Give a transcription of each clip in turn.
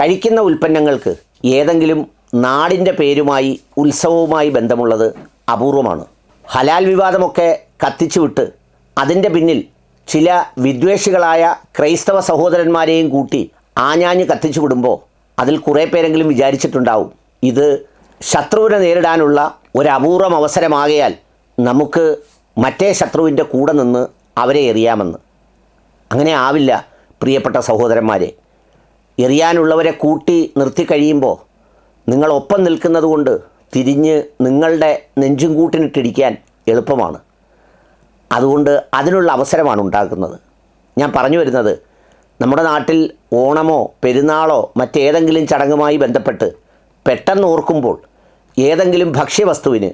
കഴിക്കുന്ന ഉൽപ്പന്നങ്ങൾക്ക് ഏതെങ്കിലും നാടിന്റെ പേരുമായി ഉത്സവവുമായി ബന്ധമുള്ളത് അപൂർവമാണ്. ഹലാൽ വിവാദമൊക്കെ കത്തിച്ചുവിട്ട് അതിന്റെ പിന്നിൽ ചില വിദ്വേഷികളായ ക്രൈസ്തവ സഹോദരന്മാരെയും കൂട്ടി ആഞ്ഞാഞ്ഞ് കത്തിച്ചു വിടുമ്പോൾ അതിൽ കുറേ പേരെങ്കിലും വിചാരിച്ചിട്ടുണ്ടാവും. ഇത് ശത്രുവിനെ നേരിടാനുള്ള ഒരു അപൂർവം അവസരമാകയാൽ നമുക്ക് മറ്റേ ശത്രുവിന്റെ കൂടെ നിന്ന് അവരെ എറിയാമെന്ന്. അങ്ങനെ ആവില്ല പ്രിയപ്പെട്ട സഹോദരന്മാരെ. എറിയാനുള്ളവരെ കൂട്ടി നിർത്തി കഴിയുമ്പോൾ നിങ്ങൾ ഒപ്പം നിൽക്കുന്നതുകൊണ്ട് തിരിഞ്ഞ് നിങ്ങളുടെ നെഞ്ചും കൂട്ടിനിട്ടിരിക്കാൻ എളുപ്പമാണ്. അതുകൊണ്ട് അതിനുള്ള അവസരമാണ് ഉണ്ടാക്കുന്നത് ഞാൻ പറഞ്ഞു വരുന്നത് നമ്മുടെ നാട്ടിൽ ഓണമോ പെരുന്നാളോ മറ്റേതെങ്കിലും ചടങ്ങുമായി ബന്ധപ്പെട്ട് പെട്ടെന്ന് ഓർക്കുമ്പോൾ ഏതെങ്കിലും ഭക്ഷ്യവസ്തുവിന്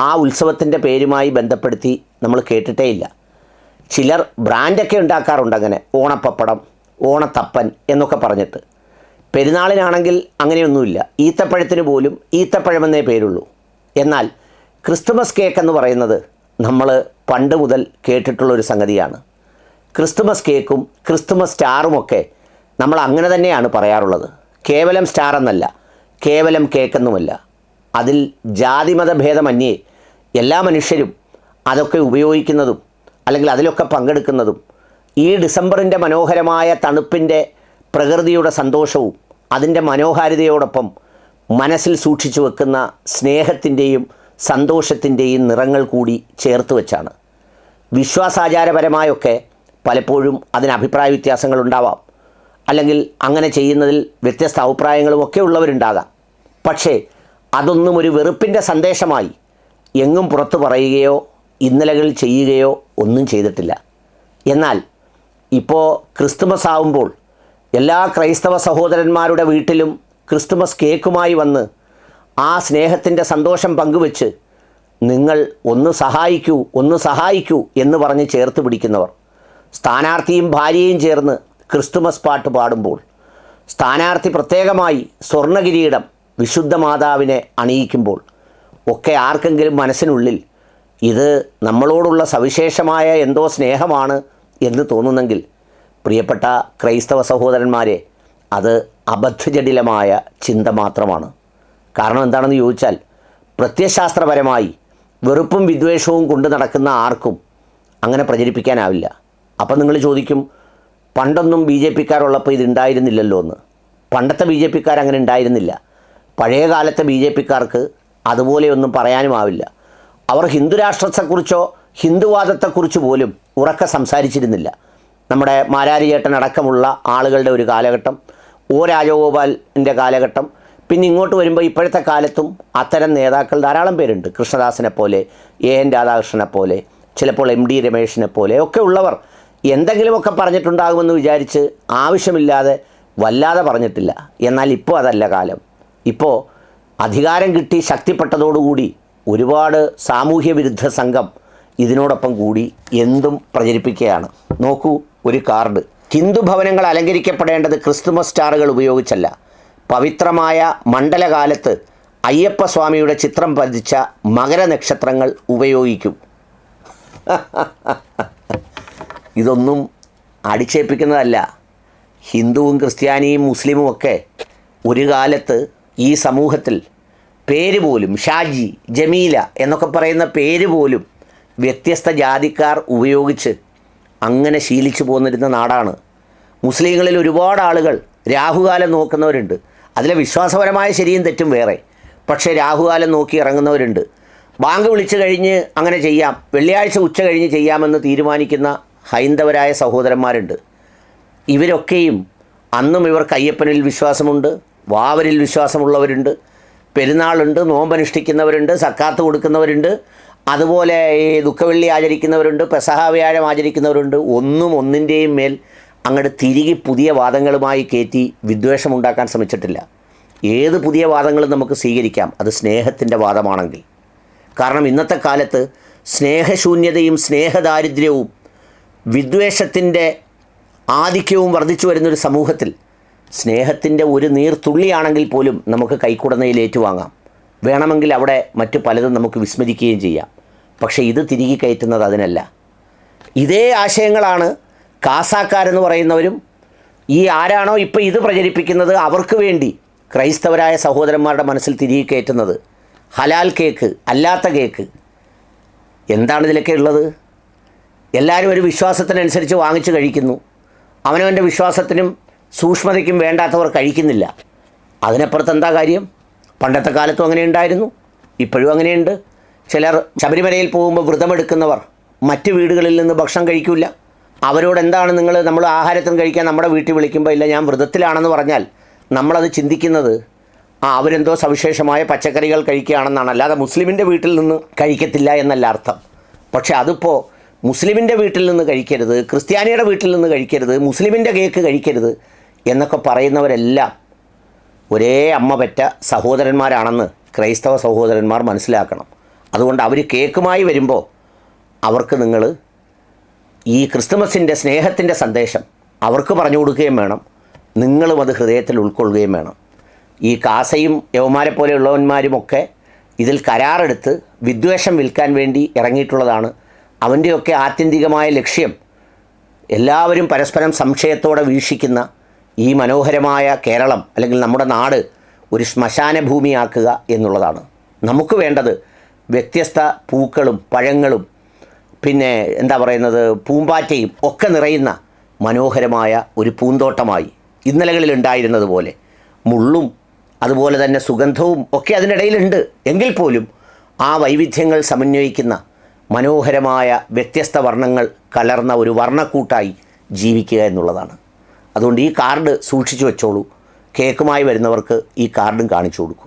ആ ഉത്സവത്തിന്റെ പേരുമായി ബന്ധപ്പെടുത്തി നമ്മൾ കേട്ടിട്ടേയില്ല. ചിലർ ബ്രാൻഡൊക്കെ ഉണ്ടാക്കാറുണ്ട് അങ്ങനെ ഓണപ്പപ്പടം ഓണത്തപ്പൻ എന്നൊക്കെ പറഞ്ഞിട്ട്. പെരുന്നാളിനാണെങ്കിൽ അങ്ങനെയൊന്നുമില്ല. ഈത്തപ്പഴത്തിന് പോലും ഈത്തപ്പഴമെന്നേ പേരുള്ളൂ. എന്നാൽ ക്രിസ്തുമസ് കേക്ക് എന്ന് പറയുന്നത് നമ്മൾ പണ്ട് മുതൽ കേട്ടിട്ടുള്ളൊരു സംഗതിയാണ്. ക്രിസ്തുമസ് കേക്കും ക്രിസ്തുമസ് സ്റ്റാറുമൊക്കെ നമ്മൾ അങ്ങനെ തന്നെയാണ് പറയാറുള്ളത്. കേവലം സ്റ്റാർ എന്നല്ല കേവലം കേക്കെന്നുമല്ല. അതിൽ ജാതിമത ഭേദമന്യേ എല്ലാ മനുഷ്യരും അതൊക്കെ ഉപയോഗിക്കുന്നതും അല്ലെങ്കിൽ അതിലൊക്കെ പങ്കെടുക്കുന്നതും ഈ ഡിസംബറിന്റെ മനോഹരമായ തണുപ്പിന്റെ പ്രകൃതിയുടെ സന്തോഷവും അതിന്റെ മനോഹാരിതയോടൊപ്പം മനസ്സിൽ സൂക്ഷിച്ചു വെക്കുന്ന സ്നേഹത്തിന്റെയും സന്തോഷത്തിന്റെയും നിറങ്ങൾ കൂടി ചേർത്ത് വെച്ചാണ്. വിശ്വാസാചാരപരമായൊക്കെ പലപ്പോഴും അതിന് അഭിപ്രായ വ്യത്യാസങ്ങളുണ്ടാവാം അല്ലെങ്കിൽ അങ്ങനെ ചെയ്യുന്നതിൽ വ്യത്യസ്ത അഭിപ്രായങ്ങളും ഒക്കെ ഉള്ളവരുണ്ടാകാം. പക്ഷേ അതൊന്നും ഒരു വെറുപ്പിന്റെ സന്ദേശമായി എങ്ങും പുറത്തു പറയുകയോ ഇന്നലകൾ ചെയ്യുകയോ ഒന്നും ചെയ്തിട്ടില്ല. എന്നാൽ ഇപ്പോൾ ക്രിസ്തുമസ് ആവുമ്പോൾ എല്ലാ ക്രൈസ്തവ സഹോദരന്മാരുടെ വീട്ടിലും ക്രിസ്തുമസ് കേക്കുമായി വന്ന് ആ സ്നേഹത്തിന്റെ സന്തോഷം പങ്കുവെച്ച് നിങ്ങൾ ഒന്ന് സഹായിക്കൂ ഒന്ന് സഹായിക്കൂ എന്ന് പറഞ്ഞ് ചേർത്ത് പിടിക്കുന്നവർ സ്ഥാനാർത്ഥിയും ഭാര്യയും ചേർന്ന് ക്രിസ്തുമസ് പാട്ട് പാടുമ്പോൾ സ്ഥാനാർത്ഥി പ്രത്യേകമായി സ്വർണകിരീടം വിശുദ്ധ മാതാവിനെ അണിയിക്കുമ്പോൾ ഒക്കെ ആർക്കെങ്കിലും മനസ്സിനുള്ളിൽ ഇത് നമ്മളോടുള്ള സവിശേഷമായ എന്തോ സ്നേഹമാണ് എന്ന് തോന്നുന്നെങ്കിൽ പ്രിയപ്പെട്ട ക്രൈസ്തവ സഹോദരന്മാരെ അത് അബദ്ധജടിലമായ ചിന്ത മാത്രമാണ്. കാരണം എന്താണെന്ന് ചോദിച്ചാൽ പ്രത്യശാസ്ത്രപരമായി വെറുപ്പും വിദ്വേഷവും കൊണ്ട് നടക്കുന്ന ആർക്കും അങ്ങനെ പ്രചരിപ്പിക്കാനാവില്ല. അപ്പം നിങ്ങൾ ചോദിക്കും പണ്ടൊന്നും ബി ജെ പിക്കാരുള്ളപ്പോൾ ഇത് ഉണ്ടായിരുന്നില്ലല്ലോ എന്ന്. പണ്ടത്തെ ബി ജെ പിക്കാർ അങ്ങനെ ഉണ്ടായിരുന്നില്ല. പഴയ കാലത്തെ ബി ജെ പിക്കാർക്ക് അതുപോലെയൊന്നും പറയാനും ആവില്ല. അവർ ഹിന്ദുരാഷ്ട്രത്തെക്കുറിച്ചോ ഹിന്ദുവാദത്തെക്കുറിച്ച് പോലും ഉറക്കെ സംസാരിച്ചിരുന്നില്ല. നമ്മുടെ മാരാരി ചേട്ടൻ അടക്കമുള്ള ആളുകളുടെ ഒരു കാലഘട്ടം ഒ രാജഗോപാലിന്റെ കാലഘട്ടം പിന്നെ ഇങ്ങോട്ട് വരുമ്പോൾ ഇപ്പോഴത്തെ കാലത്തും അത്തരം നേതാക്കൾ ധാരാളം പേരുണ്ട്. കൃഷ്ണദാസിനെ പോലെ എ എൻ രാധാകൃഷ്ണനെ പോലെ ചിലപ്പോൾ എം ഡി രമേഷിനെ പോലെ ഒക്കെ ഉള്ളവർ. എന്തെങ്കിലുമൊക്കെ പറഞ്ഞിട്ടുണ്ടാകുമെന്ന് വിചാരിച്ച് ആവശ്യമില്ലാതെ വല്ലാതെ പറഞ്ഞിട്ടില്ല. എന്നാൽ ഇപ്പോൾ അതല്ല കാലം. ഇപ്പോൾ അധികാരം കിട്ടി ശക്തിപ്പെട്ടതോടുകൂടി ഒരുപാട് സാമൂഹ്യ വിരുദ്ധ സംഘം ഇതിനോടൊപ്പം കൂടി എന്തും പ്രചരിപ്പിക്കുകയാണ്. നോക്കൂ ഒരു കാർഡ്. ഹിന്ദു ഭവനങ്ങൾ അലങ്കരിക്കപ്പെടേണ്ടത് ക്രിസ്തുമസ് സ്റ്റാറുകൾ ഉപയോഗിച്ചല്ല. പവിത്രമായ മണ്ഡലകാലത്ത് അയ്യപ്പസ്വാമിയുടെ ചിത്രം പതിച്ച മകരനക്ഷത്രങ്ങൾ ഉപയോഗിക്കും. ഇതൊന്നും അടിച്ചേൽപ്പിക്കുന്നതല്ല. ഹിന്ദുവും ക്രിസ്ത്യാനിയും മുസ്ലിമും ഒക്കെ ഒരു കാലത്ത് ഈ സമൂഹത്തിൽ പേര് പോലും ഷാജി ജമീല എന്നൊക്കെ പറയുന്ന പേര് പോലും വ്യത്യസ്ത ജാതിക്കാർ ഉപയോഗിച്ച് അങ്ങനെ ശീലിച്ചു പോന്നിരുന്ന നാടാണ്. മുസ്ലിങ്ങളിൽ ഒരുപാട് ആളുകൾ രാഹുകാലം നോക്കുന്നവരുണ്ട്. അതിലെ വിശ്വാസപരമായ ശരിയും തെറ്റും വേറെ. പക്ഷേ രാഹുകാലം നോക്കി ഇറങ്ങുന്നവരുണ്ട്. ബാങ്ക് വിളിച്ചു കഴിഞ്ഞ് അങ്ങനെ ചെയ്യാം. വെള്ളിയാഴ്ച ഉച്ച കഴിഞ്ഞ് ചെയ്യാമെന്ന് തീരുമാനിക്കുന്ന ഹൈന്ദവരായ സഹോദരന്മാരുണ്ട്. ഇവരൊക്കെയും അന്നും ഇവർക്ക് അയ്യപ്പനിൽ വിശ്വാസമുണ്ട് വാവരിൽ വിശ്വാസമുള്ളവരുണ്ട് പെരുന്നാളുണ്ട് നോമ്പനുഷ്ഠിക്കുന്നവരുണ്ട് സക്കാത്ത് കൊടുക്കുന്നവരുണ്ട്. അതുപോലെ ഈ ദുഃഖവെള്ളി ആചരിക്കുന്നവരുണ്ട് പെസഹ വ്യാഴം ആചരിക്കുന്നവരുണ്ട്. ഒന്നും ഒന്നിന്റെയും മേൽ അങ്ങോട്ട് തിരികെ പുതിയ വാദങ്ങളുമായി കയറ്റി വിദ്വേഷമുണ്ടാക്കാൻ ശ്രമിച്ചിട്ടില്ല. ഏത് പുതിയ വാദങ്ങളും നമുക്ക് സ്വീകരിക്കാം. അത് സ്നേഹത്തിന്റെ വാദമാണെങ്കിൽ. കാരണം ഇന്നത്തെ കാലത്ത് സ്നേഹശൂന്യതയും സ്നേഹദാരിദ്ര്യവും വിദ്വേഷത്തിന്റെ ആധിക്യവും വർദ്ധിച്ചു വരുന്നൊരു സമൂഹത്തിൽ സ്നേഹത്തിന്റെ ഒരു നീർത്തുള്ളിയാണെങ്കിൽ പോലും നമുക്ക് കൈക്കുടന്നയിൽ ഏറ്റുവാങ്ങാം. വേണമെങ്കിൽ അവിടെ മറ്റു പലതും നമുക്ക് വിസ്മരിക്കുകയും ചെയ്യാം. പക്ഷേ ഇത് തിരികെ കയറ്റുന്നത് അതിനല്ല. ഇതേ ആശയങ്ങളാണ് കാസാക്കാരെന്ന് പറയുന്നവരും ഈ ആരാണോ ഇപ്പോൾ ഇത് പ്രചരിപ്പിക്കുന്നത് അവർക്ക് വേണ്ടി ക്രൈസ്തവരായ സഹോദരന്മാരുടെ മനസ്സിൽ തിരികെ കയറ്റുന്നത്. ഹലാൽ കേക്ക് അല്ലാത്ത കേക്ക്. എന്താണ് ഇതിലൊക്കെ ഉള്ളത്? എല്ലാവരും ഒരു വിശ്വാസത്തിനനുസരിച്ച് വാങ്ങിച്ചു കഴിക്കുന്നു. അവനവന്റെ വിശ്വാസത്തിനും സൂക്ഷ്മതയ്ക്കും വേണ്ടാത്തവർ കഴിക്കുന്നില്ല. അതിനപ്പുറത്ത് എന്താ കാര്യം? പണ്ടത്തെ കാലത്തും അങ്ങനെ ഉണ്ടായിരുന്നു ഇപ്പോഴും അങ്ങനെയുണ്ട്. ചിലർ ശബരിമലയിൽ പോകുമ്പോൾ വ്രതമെടുക്കുന്നവർ മറ്റ് വീടുകളിൽ നിന്ന് ഭക്ഷണം കഴിക്കില്ല അവരോട് എന്താണ് നിങ്ങൾ നമ്മൾ ആഹാരത്തിന് കഴിക്കാൻ നമ്മുടെ വീട്ടിൽ വിളിക്കുമ്പോൾ ഇല്ല ഞാൻ വ്രതത്തിലാണെന്ന് പറഞ്ഞാൽ നമ്മളത് ചിന്തിക്കുന്നത് ആ അവരെന്തോ സവിശേഷമായ പച്ചക്കറികൾ കഴിക്കുകയാണെന്നാണ്. അല്ലാതെ മുസ്ലിമിന്റെ വീട്ടിൽ നിന്ന് കഴിക്കത്തില്ല എന്നല്ല അർത്ഥം. പക്ഷേ അതിപ്പോൾ മുസ്ലിമിന്റെ വീട്ടിൽ നിന്ന് കഴിക്കരുത് ക്രിസ്ത്യാനിയുടെ വീട്ടിൽ നിന്ന് കഴിക്കരുത് മുസ്ലിമിന്റെ കേക്ക് കഴിക്കരുത് എന്നൊക്കെ പറയുന്നവരെല്ലാം ഒരേ അമ്മ പെറ്റ സഹോദരന്മാരാണെന്ന് ക്രൈസ്തവ സഹോദരന്മാർ മനസ്സിലാക്കണം. അതുകൊണ്ട് അവർ കേക്കുമായി വരുമ്പോൾ അവർക്ക് നിങ്ങൾ ഈ ക്രിസ്തുമസിന്റെ സ്നേഹത്തിന്റെ സന്ദേശം അവർക്ക് പറഞ്ഞു കൊടുക്കുകയും വേണം. നിങ്ങളും അത് ഹൃദയത്തിൽ ഉൾക്കൊള്ളുകയും വേണം. ഈ കാസയും യവമാരെ പോലെയുള്ളവന്മാരുമൊക്കെ ഇതിൽ കരാറെടുത്ത് വിദ്വേഷം വിൽക്കാൻ വേണ്ടി ഇറങ്ങിയിട്ടുള്ളതാണ്. അവന്റെയൊക്കെ ആത്യന്തികമായ ലക്ഷ്യം എല്ലാവരും പരസ്പരം സംശയത്തോടെ വീക്ഷിക്കുന്ന ഈ മനോഹരമായ കേരളം അല്ലെങ്കിൽ നമ്മുടെ നാട് ഒരു ശ്മശാന ഭൂമിയാക്കുക എന്നുള്ളതാണ്. നമുക്ക് വേണ്ടത് വ്യത്യസ്ത പൂക്കളും പഴങ്ങളും പിന്നെ എന്താ പറയുന്നത് പൂമ്പാറ്റയും ഒക്കെ നിറയുന്ന മനോഹരമായ ഒരു പൂന്തോട്ടമായി ഇന്നലകളിൽ ഉണ്ടായിരുന്നത് പോലെ. മുള്ളും അതുപോലെ തന്നെ സുഗന്ധവും ഒക്കെ അതിനിടയിലുണ്ട്. എങ്കിൽ പോലും ആ വൈവിധ്യങ്ങൾ സമന്വയിക്കുന്ന മനോഹരമായ വ്യത്യസ്ത വർണങ്ങൾ കലർന്ന ഒരു വർണക്കൂട്ടായി ജീവിക്കുക എന്നുള്ളതാണ്. അതുകൊണ്ട് ഈ കാർഡ് സൂക്ഷിച്ചു വെച്ചോളൂ. കേക്കുമായി വരുന്നവർക്ക് ഈ കാർഡും കാണിച്ചു കൊടുക്കൂ.